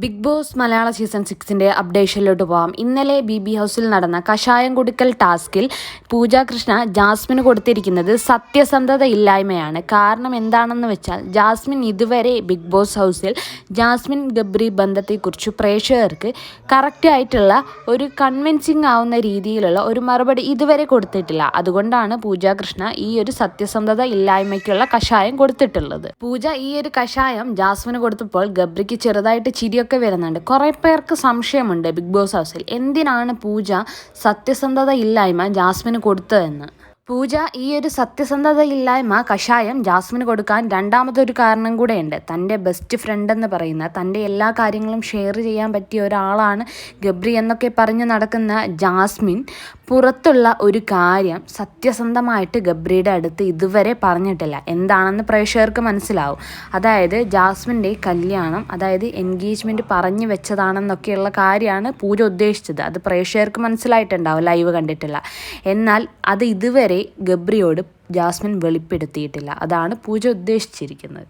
Big Boss മലയാള season സിക്സിന്റെ അപ്ഡേഷനിലോട്ട് പോകാം ഇന്നലെ ബി ബി ഹൗസിൽ നടന്ന കഷായം കൊടുക്കൽ ടാസ്കിൽ പൂജ കൃഷ്ണ ജാസ്മിന് കൊടുത്തിരിക്കുന്നത് സത്യസന്ധത ഇല്ലായ്മയാണ് കാരണം എന്താണെന്ന് വെച്ചാൽ ജാസ്മിൻ ഇതുവരെ ബിഗ് ബോസ് ഹൗസിൽ ജാസ്മിൻ ഗബ്രി ബന്ധത്തെക്കുറിച്ച് പ്രേക്ഷകർക്ക് കറക്റ്റ് ആയിട്ടുള്ള ഒരു കൺവിൻസിങ് ആവുന്ന രീതിയിലുള്ള ഒരു മറുപടി ഇതുവരെ കൊടുത്തിട്ടില്ല. അതുകൊണ്ടാണ് പൂജ കൃഷ്ണ ഈ ഒരു സത്യസന്ധത ഇല്ലായ്മയ്ക്കുള്ള കഷായം കൊടുത്തിട്ടുള്ളത്. പൂജ ഈ ഒരു കഷായം ജാസ്മിന് കൊടുത്തപ്പോൾ ഗബ്രിക്ക് ചെറുതായിട്ട് ചിരിയൊക്കെ വരുന്നുണ്ട്. കുറേ പേർക്ക് സംശയമുണ്ട് ബിഗ് ബോസ് ഹൗസിൽ. എന്തിനാണ് പൂജ സത്യസന്ധത ഇല്ലായ്മ ജാസ്മിന് കൊടുത്തതെന്ന് പൂജ ഈ ഒരു സത്യസന്ധത ഇല്ലായ്മ കഷായം ജാസ്മിന് കൊടുക്കാൻ രണ്ടാമതൊരു കാരണം കൂടെയുണ്ട്. തന്റെ ബെസ്റ്റ് ഫ്രണ്ട് എന്ന് പറയുന്ന തന്റെ എല്ലാ കാര്യങ്ങളും ഷെയർ ചെയ്യാൻ പറ്റിയ ഒരാളാണ് ഗബ്രി എന്നൊക്കെ പറഞ്ഞ് നടക്കുന്ന ജാസ്മിൻ. പുറത്തുള്ള ഒരു കാര്യം സത്യസന്ധമായിട്ട് ഗബ്രിയുടെ അടുത്ത് ഇതുവരെ പറഞ്ഞിട്ടില്ല. എന്താണെന്ന് പ്രേക്ഷകർക്ക് മനസ്സിലാവും. അതായത് ജാസ്മിന്റെ കല്യാണം അതായത് എൻഗേജ്മെന്റ് പറഞ്ഞു വെച്ചതാണെന്നൊക്കെയുള്ള കാര്യമാണ് പൂജ ഉദ്ദേശിച്ചത്. അത് പ്രേക്ഷകർക്ക് മനസ്സിലായിട്ടുണ്ടാവും. ലൈവ് കണ്ടിട്ടില്ല. എന്നാൽ അത് ഇതുവരെ ഗബ്രിയോട് ജാസ്മിൻ വെളിപ്പെടുത്തിയിട്ടില്ല. അതാണ് പൂജ ഉദ്ദേശിച്ചിരിക്കുന്നത്.